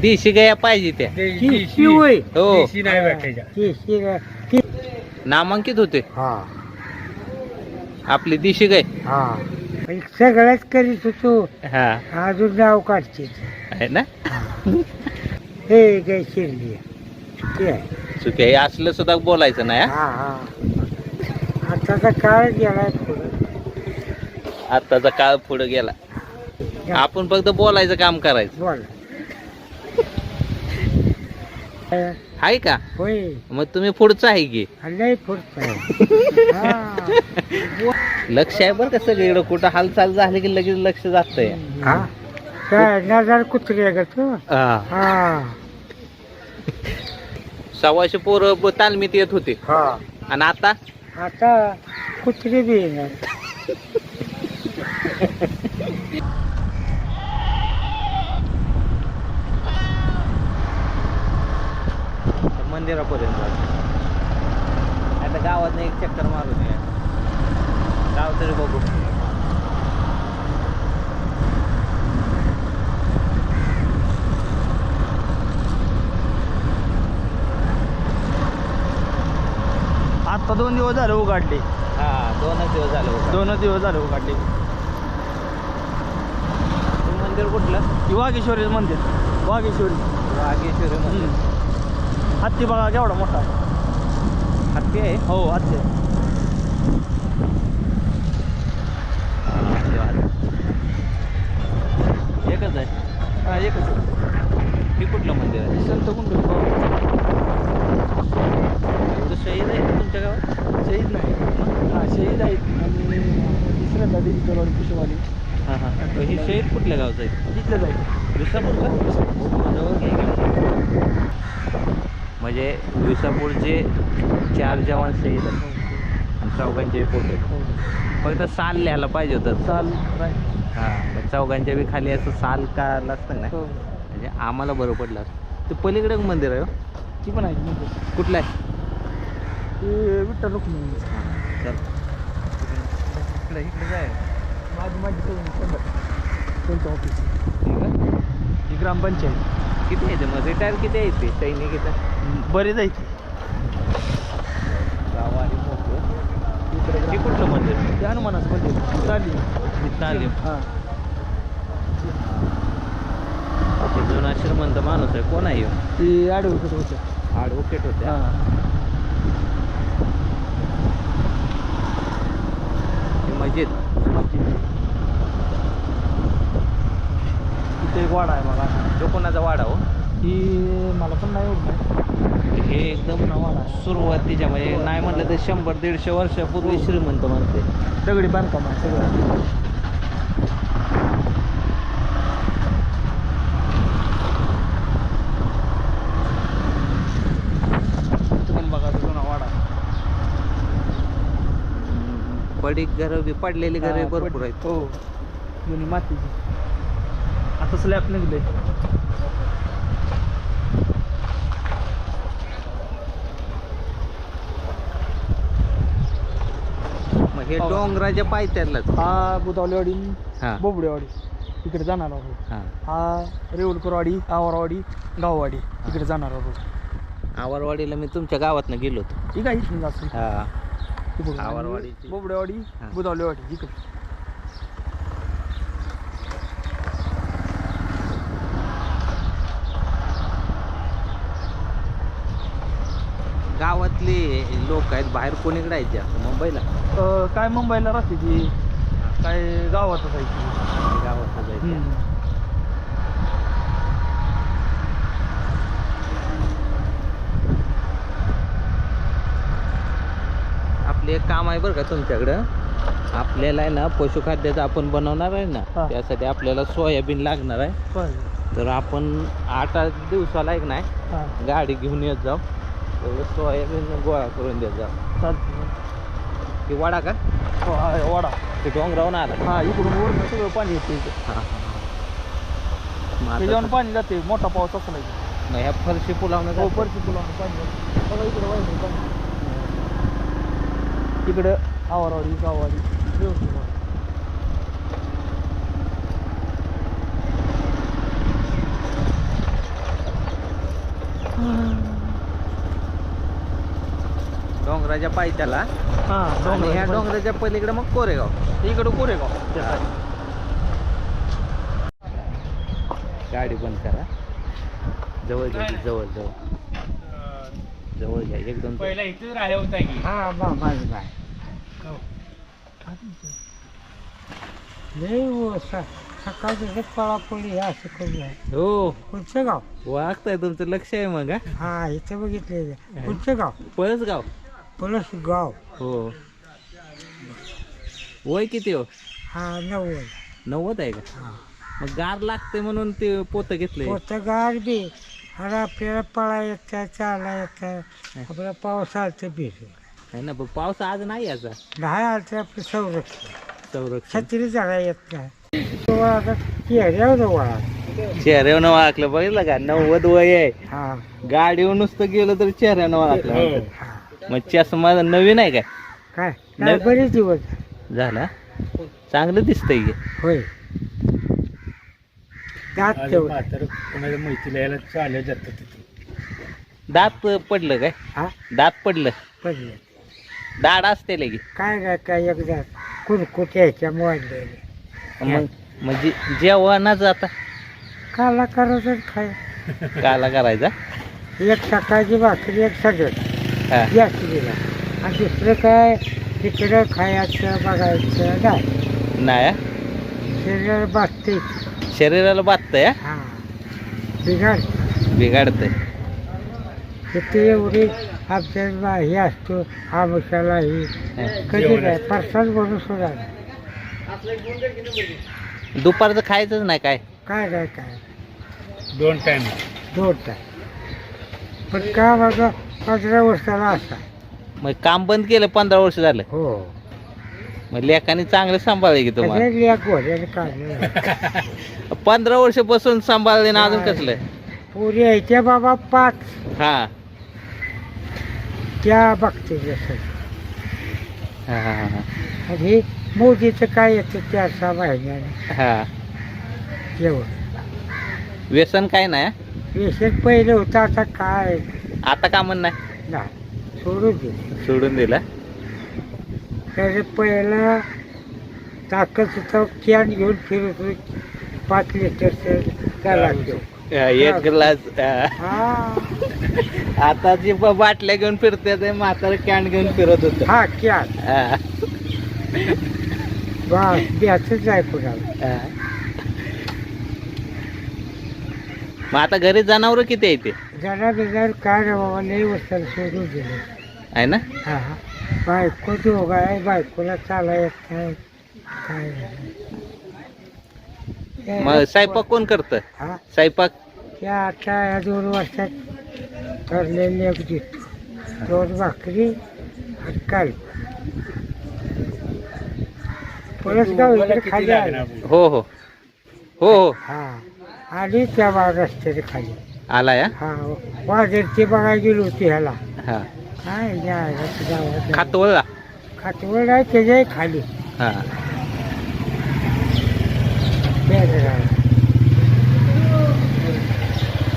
देशी गाया पाहिजे त्या. देशी होय? हो. देशी नाही भेटायच्या. देशी गा- ती- नामांकित होते. हा. आपली देशी गाय. हा. सगळ्याच करीत होतो. हा. अजून नाव काढते. आहे ना? हे. काय शिरली ते आहे. चुकी आहे. असलं सुद्धा बोलायचं नाही हा? हा हा. आताचा काळ गेलाय पुढे. आताचा काळ पुढे गेला. आपण फक्त बोलायचं काम करायचं. बोल. आहे का? होय. मग तुम्ही पुढचं आहे की? पुढचं लक्ष आहे बरं का सगळीकडे. कुठं हालचाल झाली की लगेच लक्ष हा. नजर कुत्री आहे का तू. हा. हा. सव्वाशे पोरं ब- तालमीत येत होते. हा. आणि आता? आता कुत्री बी येणार. मंदिरापर्यंत. आता गावात एक चक्कर मारून या गाव तरी बघू. आता दोन दिवस झाले उघडले. हा दोनच दिवस झाले. दोनच दिवस झाले उघडले. मंदिर कुठलं? की वाघेश्वरी मंदिर. वाघेश्वरी वागेश्वरी मंदिर. हत्ती बघा केवढा मोठा. हत्ती आहे? हो हत्ती आहे. एकच आहे हा एकच आहे. हे कुठलं मंदिर आहे संत कुंडली एवढं शहीद आहे का तुमच्या गावात शहीद नाही हा शहीद आहेत आणि दुसऱ्या डिजिटल वाली पुष्पवाली हां शहीद कुठल्या गावचं आहे? तिथलं जाईल विसापूर का घे की. म्हणजे विसापूरचे चार जवान शहीद आहेत चौघांचे फोटो फक्त साल लिहायला पाहिजे होतं. राहील हां चौघांच्या बी खाली असं साल का असतं ना? हो. म्हणजे आम्हाला बरं पडलं असतं. ते पलीकडे मंदिर आहे हो. ती पण आहे मंदिर. कुठलं आहे? ते विठ्ठल रुक्मिणी चल. इकडे इकडे जाय. माझी माझी त्यांचं ऑफिस आहे. ही ग्रामपंचायत. किती आहे ते मग? रिटायर किती आहे ते सैनिक इथं? बरे जायचे गाव आणि मोठं हे कुठलं मंदिर? ते हनुमानाचं मंदिर. चालली इथं आले हां. ते माणूस आहे. कोण आहे ह्यो? ते आडवत होतं. ॲडव्होकेट होते. हां. ते मस्जिद. तिथे एक वाडा आहे बघा तो कोणाचा वाडा हो? ही मला पण नाही माहीत. हे एकदम वाडा सुरुवातीच्या म्हणजे नाही म्हटलं तर शंभर दीडशे वर्षापूर्वी श्रीमंत म्हणते दगडी बांधकाम आहे सगळं पडीक घर बी पडलेली घरे भरपूर आहेत. हो. जुनी मातीची. आता स्लॅब निघले मग हे. डोंगराच्या पायथ्यालाच हा बुधावलेवाडी हा. बोबडेवाडी इकडे जाणार आहोत. हा. हा रेवलकरवाडी आवारवाडी गाववाडी. इकडे जाणार आहोत. आवारवाडीला मी तुमच्या गावातनं गेलो होतो. ठीक आहे इथून जास्त. हा. आवारवाडीची. बोबडेवाडी हा. बुधावलेवाडी इकडे. गावातले लोक आहेत बाहेर कोणीकडे आहेत जास्त मुंबईला अं, काय मुंबईला राहते ती काय गावातच आहे ती. गावात जायचं. आपले एक काम आहे बरं का तुमच्याकडं आपल्याला आहे ना पशुखाद्याचं आपण बनवणार आहे ना. त्यासाठी आपल्याला सोयाबीन लागणार आहे. तर आपण आठ आठ दिवसाला एक नाही गाडी घेऊन येत जाऊ तेवढं सोयाबीन गोळा करून देत जाऊ चालतं की वाडा का वाडा ते डोंगरावून आला हा इकडून वरून सगळं पाणी येते इथे. त्याच्यावर पाणी जाते मोठा पाऊस असला नाही ह्या फरशी पुलावनं हो फरशी परची पाणी बघा इकडे वाहिनी पाणी इकडं आवारवाडी गावारी व्यवस्थित वाढ. डोंगराच्या पायथ्याला. हा आणि ह्या डोंगर डोंगराच्या पलीकडे मग कोरेगाव. इकडं कोरेगाव. त्या side. गाडी बंद करा. जवळ घ्या की, जवळ जवळ. जवळ घ्या. एक दोन पहिला इथेच राहिला होता की? हा बाय लय हो स- सकाळचं पळापळी हे असं आहे. हो. कोणचं गाव? वागताय तुमचं लक्ष आहे मग हा? हा इथं बघितले कोणचं गाव? पळसगाव. पलस गाव. हो. वय किती हो? हा नव्वद. नव्वद आहे का? हा. मग गार लागते म्हणून ते पोत घेतलंय पोतं गार बी. आणि आपल्याला पळा येतं चाला येतं आपला पाऊस आलं बीज है ना पण पाऊस आज नाही याचा. नाही आलं तर आपलं संरक्षण. संरक्षण. छत्री जागा येत नाही. तो आता चेहऱ्यावर वाकलं बघितलं का? नव्वद वय आहे. हा. गाडीवर नुसतं गेलं तर चेहऱ्यानं वाकलं म्हणतात. हा. मग चष्मा नवीन आहे काय? काय? बरेच दिवस. झाला? चांगलं दिसतंय की. होय. दात तेवढं कोणाच्या जातात तिथे. दात पडलं काय? हा? दात पडलं. पडले. दाड असते की काय काय काय एकदा कुरकुट यायच्या मोडलेले मग म्हणजे जेवणाच आता. काला करायचं खाय काला करायचा? एक सकाळची भाकरी एक सगळं. हा. जास्त दिला आणि दुसरं काय तिकडं खायचं बघायचं नाही. नाही हा? शरीर बसते शरीराला बाधतंय हा? हा. बिघाड बिघाडतंय. तिथे एवढी आमच्या बा- हे असतो आमुषाला ही. हा. कधी नाही प्रसाद म्हणून सुद्धा नाही. दुपारचं खायचंच नाही काय? काय काय काय दोन टाइम दोन तास पण का माझा पंधरा वर्षाला असा मग काम बंद केलं पंधरा वर्ष झालं. हो. मग लेखाने चांगलं सांभाळले की तुम्हाला? काढले पंधरा वर्ष बसून सांभाळले ना अजून कसलं? पुरी यायच्या बाबा पाच. हा. त्या बघते जसं हा हा हा, आणि मोदीचं काय येतं सहा महिन्याने हा. जेवण व्यसन काय नाही हा? पेशंट पहिलं होतं आता काय? आता का म्हण नाही? नाही सोडून दे. सोडून दिला? त्याचे पहिलं ताकद होतं कॅन घेऊन फिरत होतो. पाच लिटरचं. हा, एक ग्लास हा. आता जी ब- बाटल्या घेऊन फिरते ते म्हातारा कॅन घेऊन फिरत होत. हा कॅन. बस द्यायचंच आहे कुणाला. मग आता घरी जनावर किती आहे ते? जरा बिजार काय रे बाबा लई वर्षाला सोडून दिलं आहे ना? हा हा. बायको दोघं आहे बायकोला चाला येत नाही काय झालं? मग स्वयंपाक कोण करत? हा? स्वयंपाक? त्या आता या दोन वर्षात ठरलेले देतो दोन भाकरी आणि काल. पळसगाव इकडे खाली आलं. हो हो. हो हो. हा. आणि त्या बाग रस्त्याने खाली. आला या हा वाजरची बघायला गेलो होती ह्याला. हा. काय गावात? खातवळला खातवड आहे त्याच्याही खाली. हा.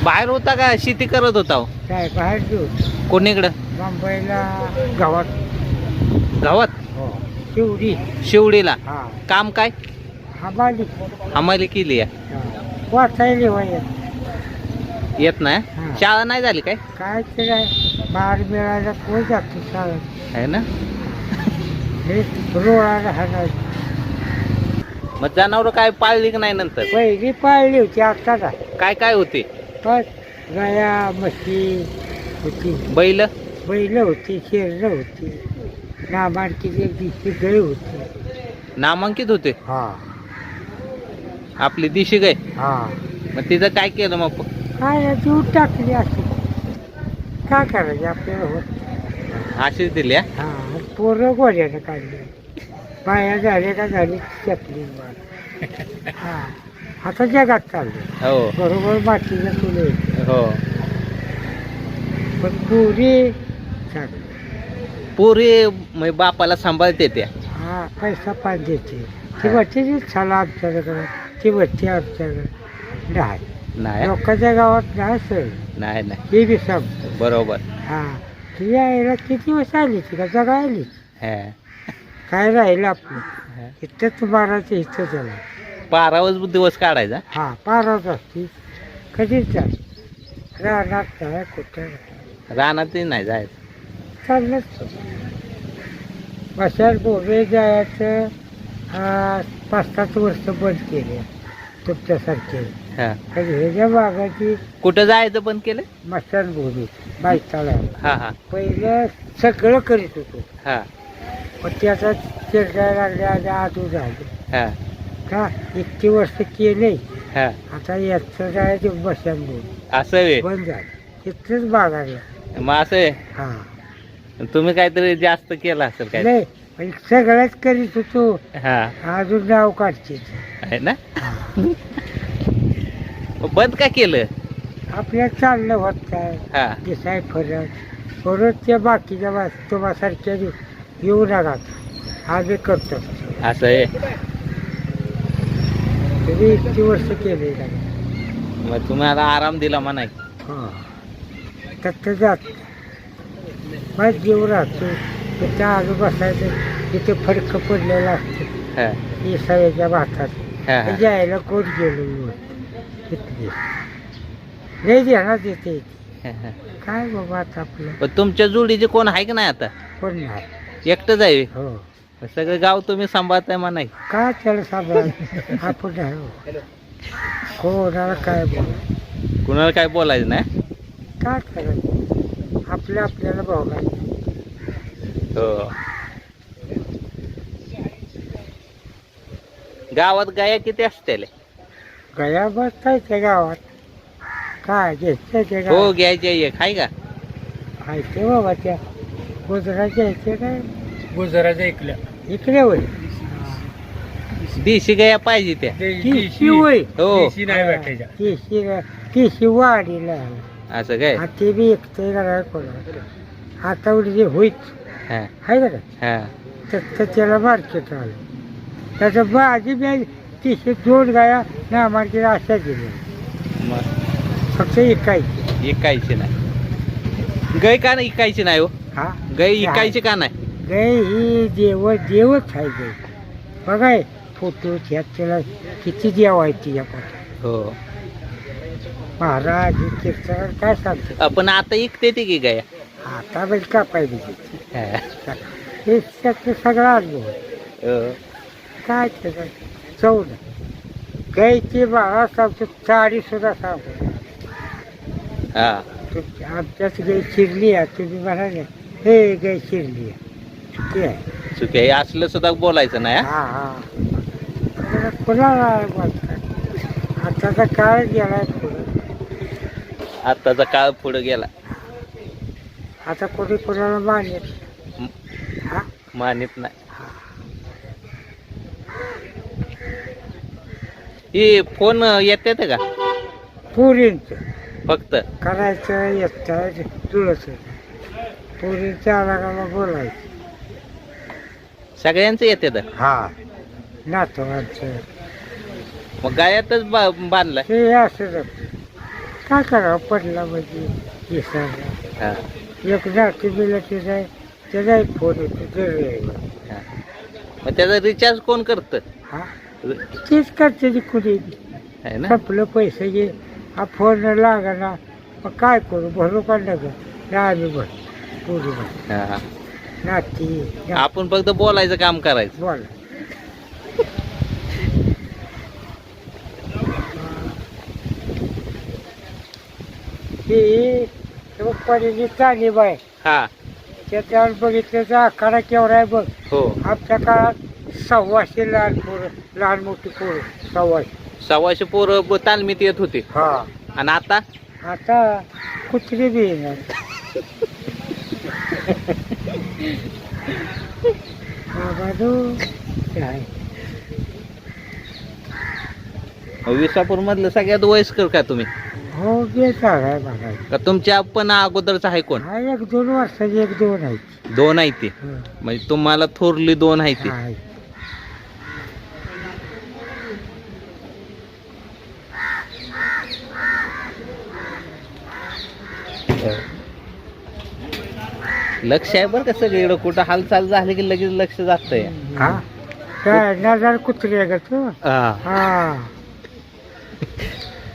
बाहेर होता का? शेती करत होता हो? काय बाहेर देऊ कोणीकडं मुंबईला गावात. गावात? हो शिवडी. शिवडीला. हा. काम काय? हमाली. आम्हाला केली या हा. वाचायला वय येत नाही. हा. शाळा नाही झाली काय? काय ते काय बाहेर मिळायला कोण जातो शाळेत? आहे ना? हे हाणायचं. मग जनावर काय पाळली की नाही नंतर? पहिली पाळली होती आता का काय काय होते? गाया म्हशी होती. बैल? बैल होती शेरणं होती. नामांकित एक दिवशी गाय होती. नामांकित होते? हा. आपली दिशी गाय? हा. मग तिचं काय केलं मग? काय देऊ टाकली अशी. काय करायचं? आपल्याला होत अशीच दिली हा? हा पोरं गोड्यानं काढली. बाया झाले का झाली चपली हा आता जगात चालले. हो. बरोबर मातीच्या तुले हो. पण पुरी पुरी मग बापाला सांभाळते त्या हा पैसा पाच देते ती बच्चे छाला आमच्याकडे ती बच्चे आमच्याकडे नाही नाही. लोकांच्या गावात नाही सर नाही नाही. ते बी सांगतो बरोबर. हा. ती यायला किती दिवस आली ती? का जगा आली? हा. काय राहिलं आपलं. इथंच मारायचं इथं त्याला बारावच दिवस काढायचा? हा पाराच असती. कधीच जाय राहणार काय कुठं नाही. रानात नाही जायचं. चाललंच बसायला बोबे जायचं. आ, पाच सात वर्ष बंद केले. तुमच्यासारखे. हा. कधी ह्याच्या बागाची कुठं जायचं पण केलं? मशानभूमी बायकाला हा हा. पहिलं सगळं करीत होतो. हा. पण ते आता चिरडायला लागले आले आजू झाले. हा. का? इतकी वर्ष केले. हा. आता याचं जायचं मशानभूमी असं वे बंद झालं. इथलंच बागायला मग असं आहे. हा. तुम्ही काहीतरी जास्त केलं असेल काय? नाही पण सगळंच करीत होतो. हा. अजून नाव काढते. आहे ना? बंद का केलं? आपल्या चाललं होत काय? हा. दिसाय फरक. परत त्या बाकीच्या बा तुम्हासारख्या येऊ नका. आम्ही करतो. असं आहे? तरी इतकी वर्ष केले मग तुम्हाला आराम दिला म्हणाय हा. तर जात. मग जीव राहतो. तिथं आजू बसायचं. तिथे फडकं पडलेलं असतं. हा. इसायाच्या भातात. हा हा. जायला कोण गेलो? येते. काय बाबा आता आपलं? पण तुमच्या जोडीचे कोण आहे का नाही आता? कोण नाही. एकटंच आहे? हो. सगळं गाव तुम्ही सांभाळताय म्हणाय. काय त्याला सांभाळ? आपण नाही हो. कोणाला काय बोल? कुणाला काय बोलायचं नाही? काय करायचं आपल्या आपल्याला बघायचं हो. गावात गाया किती असतील गया बसतायच्या गावात? काय घ्यायचं त्या हो गावात? घ्यायचे एक. आहे का? माहिती बाबा त्या गुजरात घ्यायचे काय? गुजरात ऐकल्या इकडे होय. देशी गाया पाहिजे त्या. तिशी होय हो. नाही भेटायच्या. तिशी तिशी वाढीला असं काय? आणि ते बी एकटे काय कोणा आता उडी जे होईत. हा. आहे का नाही? हा. तर तर त्याला मार्केट आलं त्याचं भाजी बी तिशे दोन गाया ना मार्केट अशा गेल्या मग? फक्त इकायची इकायची नाही. गाय का नाही इकायची नाही हो? हा? गाय इकायची का नाही? गाय ही देव देवच आहे गाय. बघाय फोटो त्यात त्याला किती देव आहे तिच्या पोटात. हो. महाराज हे काय सांगतो? आपण आता इकते ती की गाया? आता बैल का पाहिजे? हा. त्याचं सगळा अनुभव. हो. काय त्याचं? नाही गायची बाळा सांगतो चारी सुद्धा सांगतो हा. तुमची आमच्याच गाय शिरली आहे तुम्ही म्हणाले हे गाय शिरली आहे ते आहे. चुकी हे असलं सुद्धा बोलायचं नाही हा? हा हा. कुणाला बोलतात आताचा काळ गेलाय पुढे. आताचा काळ पुढे गेला. आता कोणी कोणाला मानेल हा? मानित नाही. ही फोन येते का? पुरींचं. फक्त? करायचं येतं तुळस पुरींचं आला का मग बोलायचं. सगळ्यांचं येते हा. नातवांचं. मग गायातच बा बांधलाय? हे असं काय करावं? पडला म्हणजे विसरला हा, एक नाते बिलं ते जाय फोन येतो जरूर हा. मग त्याचा रिचार्ज कोण करत? हा? तेच करते ती आहे ना? संपलं पैसे घे. हा फोन लागना मग काय करू? भरू का नका ना आम्ही भर. पुरी भर. हा. नाती. ना- आपण फक्त बोलायचं काम करायचं. बोला. ही पडलेली चाली बाय. हा. त्याच्यावर बघितलं तर आखाडा केवढा आहे बघ. हो. आमच्या काळात सव्वाशे लहान पोरं लहान मोठी पोरं सव्वाशे. सव्वाशे पोरं ब- तालमीत येत होते. हा. आणि आता? आता कुत्री बी येणार. विसापूर मधलं सगळ्यात वयस्कर का तुम्ही? हो आहे बघायला का तुमच्या पण अगोदरच आहे कोण? हा एक दोन वर्षाची एक दोन आहे. दोन आहे ते. हं. म्हणजे तुम्हाला थोरली दोन आहे ते. हा आहे. लक्ष आहे बरं का सगळीकडं कुठं हालचाल झाली की लगेच लक्ष जातंय. हा? काय नजर कुत्री आहे का तू? हा. हा.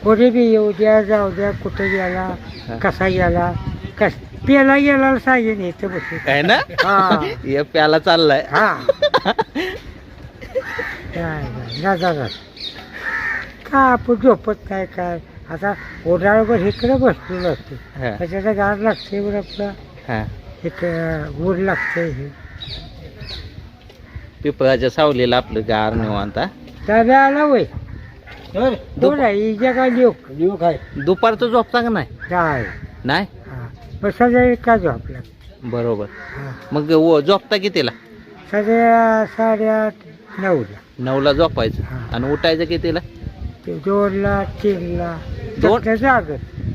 बी येऊ द्या जाऊ द्या कुठे गेला कसा गेला कस पेला गेला सांगेन इथं बसून. आहे ना? हा. हे प्याला चाललाय. हा. काय नाही, नजर का आपण झोपत काय काय? आता ओढाळभर इकडे बसलेलो असतो. हा, त्याच्यात गाड लागते बरं आपलं. हा. इकडं ऊर लागते हे. पिपळाच्या सावलीला आपलं गार निवांत हा. त्याला आला वय. कोण आहे इजा का लिओक लिओक आहे. दुपारचं झोपता का नाही? काय नाही? हा. मग सगळे का झोपला. बरोबर. हा. मग व- झोपता कितीला? सगळ्या साडेआठ नऊला. नऊला झोपायचं. आणि उठायचं कितीला? ते दोनला तीनला. दोन? फक्त जाग.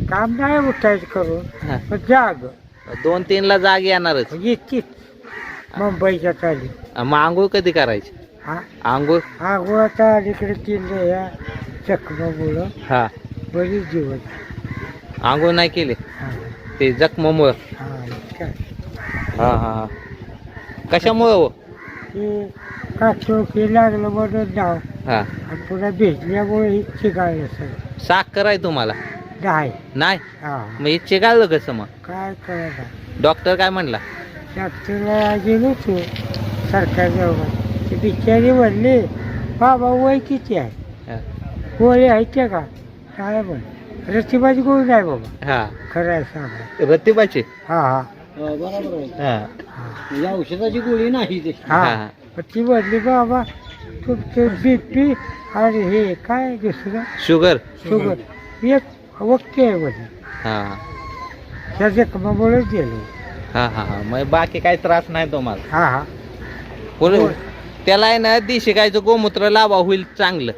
काम नाही उठायचं करून हा. पण जाग. दोन तीनला जाग येणारच. येतीच मुंबईच्या चाली मग आंघोळ कधी करायची? हा? आंघोळ? आगोळाचा अलीकडे किल्ले या चकमामुळं हा. बरीच दिवस. आंघोळ नाही केली? हा. ते जखमामुळं. हा काय? हा हा कशामुळं हो? ते काटोकी लागलं म्हणून नाव. हा. आणि पुन्हा भिजल्यामुळे ही चिघाळलं सगळं साखर आहे तुम्हाला? नाही नाही? हा. मग हे चिघाळलं कसं मग? काय करायला डॉक्टर काय म्हणला? डॉक्टरला गेलो तू सरकार दवाखान्यात. ते बिचारी म्हणले बाबा वय किती आहे? हा. गोळी आहेत त्या का? काय म्हण रस्तीबाजी गोळी नाही बाबा? हा. खरं आहे सांगा. रतिबाची हा हा. बरोबर आहे. हा. हा. या औषधाची गोळी नाही ते. हा. हा. पण ती म्हणली बाबा तुमचं बी पी आणि हे काय दुसरं? शुगर. शुगर. एक म्हणे हा. त्या जखमामुळेच गेलो. हा हा हा. मग बाकी काही त्रास नाही तुम्हाला हा हा. होय. त्याला आहे ना दिशी गायचं गोमूत्र लावा होईल चांगलं.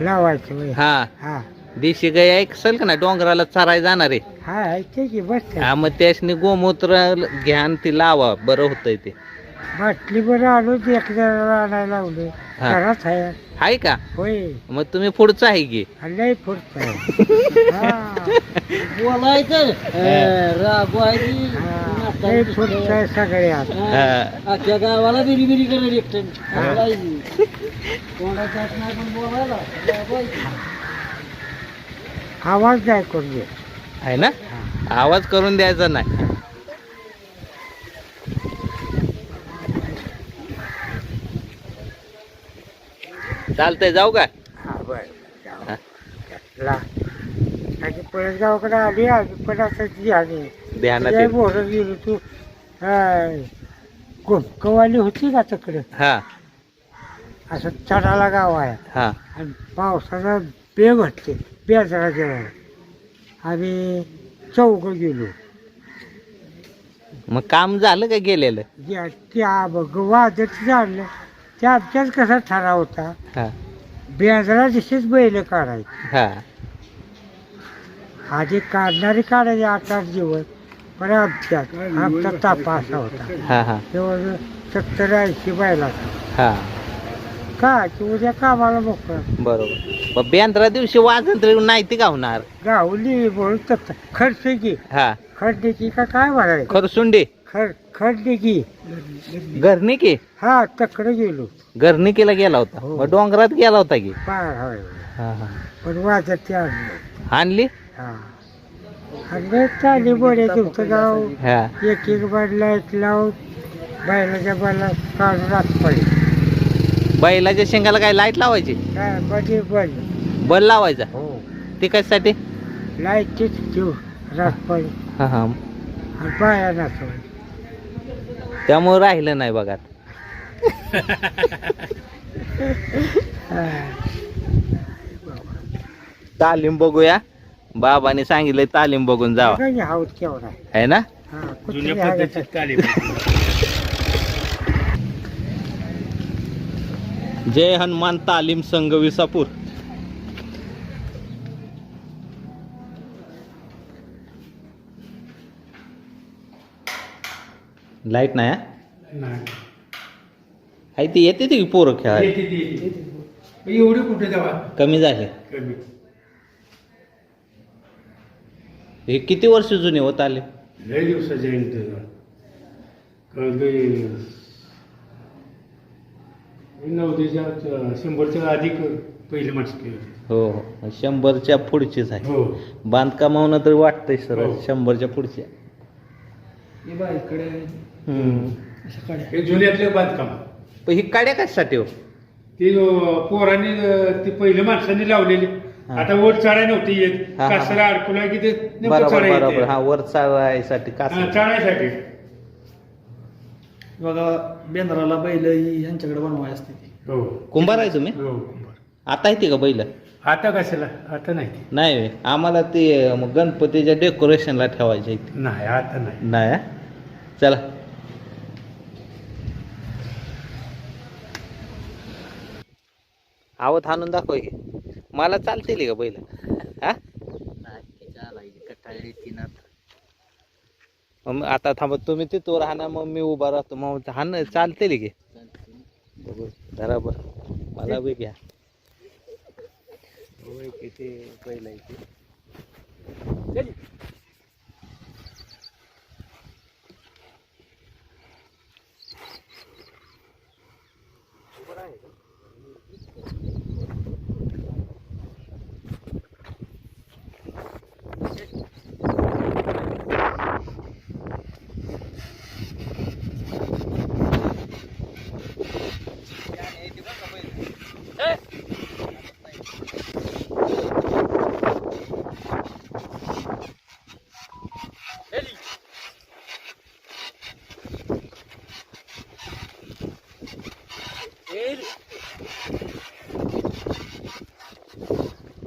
लावायचं वय हा. हा. देशी गाय एक असेल का ना डोंगराला चराय जाणार आहे. हा ऐकते की बस हा मग त्यासनी गोमूत्र घ्या आणि ती लावा बरं होतंय ते. बाटली बरं आलो एक जणाला आणायला लावले. हा. घरात आहे. आहे का? होय. मग तुम्ही पुढचं आहे की? आणि लय फुटत आहे. हा. बोलायचं? रागवायची हा. फुटत आहे हा. अख्ख्या गावाला बिरी बिरी करेल एकटं. कोणाच्या नाही पण बोलायला. आवाज नाही करून दे. आहे ना? आवाज करून द्यायचा नाही. चालतंय जाऊ का? हा बर हा. ला आणि परत गावाकडे आली आली पण आता ती आली. ध्यानात तुझ्या येईल. बोरं गेली तू. गोमकवाली होती का तिकडे? हा. असं चढाला गाव आहे. हा. आणि पावसाचा बे भरते बेजरा जेव्हा आम्ही चौघ गेलो. मग काम झालं का गेलेलं? ज्या त्या बघ वाजत झालं. त्या आमच्याच कसा ठराव होता? हा. बेजरा दिसेच बैल काढायचे. हा. आधी काढणारी काढायचे आठ आठ दिवस पण आमच्यात आमचा तापा असा होता. हा हा. तेव्हा सत्तर ऐंशी बैलाचा हा. का? की उद्या कामाला मोकळा. बरोबर. मग बेंद्रा दिवशी वाजन तरी नाही ती गावणार. गावली म्हणून खर्च की हा. खड्डे की काय म्हणायचं खरसुंडी. खर खड्डे की. घरनी की? हा तकडे गेलो. घरनिकीला गेला होता. हो. मग डोंगरात गेला होता की? पाय होय हा. हा पण वाजत ते आणलं. आणली? हा. आणि चाली बडे तुमचं गाव. हा. एक एक बाजला एक लावून बैलाच्या बाला काढून रात पडे बैलाच्या शेंगाला काय लाइट लावायची? काय बडे बल. बल लावायचा? हो. ते कशासाठी लाईटचीच ठेव रात पडे हा हा. आणि पाया नाचवले. त्यामुळे राहिलं नाही बघा. तालीम बघूया. बाबाने सांगितलंय तालीम बघून जावा. आहे आहे ना? हा. जय हनुमान तालीम संघ विसापूर. लाइट नाही हा? आहे ती येते ती पोरं खेळायला. एवढी कुठे जावा? कमी झाले. हे किती वर्ष जुने होत आले? लय कारण नवदेच्या शंभरच्या अधिक पहिली माणसं केली होती. हो हो. शंभरच्या पुढचीच आहे. हो. बांधकामावनं तरी वाटतंय सर हो. शंभरच्या पुढच्या हे बा इकडे हे जुन्यातलं बांधकाम. पण ही काड्या कशासाठी हो? ती अं, पोरांनी अं, ती पहिल्या माणसांनी लावलेली. हा. आता वर चढाय नव्हती येत. हा, हा. कासरा अडकुला की ते नेमकं बरोबर चढाय बरोबर. येते. हा वर चालायसाठी हा, कास चढायसाठी बघा बेंद्राला बैल ही ह्यांच्याकडे बनवाय असते ती. हो. कुंभार आहे तुम्ही? हो आता येते का बैल? आता कशाला? आता नाही. नाही होय. आम्हाला ते अं, गणपतीच्या डेकोरेशनला ठेवायचे. नाही आता नाही. नाही हा? चला. आवत हाणून दाखव की. मला चालतील का बैल हा? मग आता थांबा तुम्ही तिथं राहणार मग मी उभा राहतो. मग हाण चालतील की? बघू जरा बर. मला बी घ्या. होय किती पहिला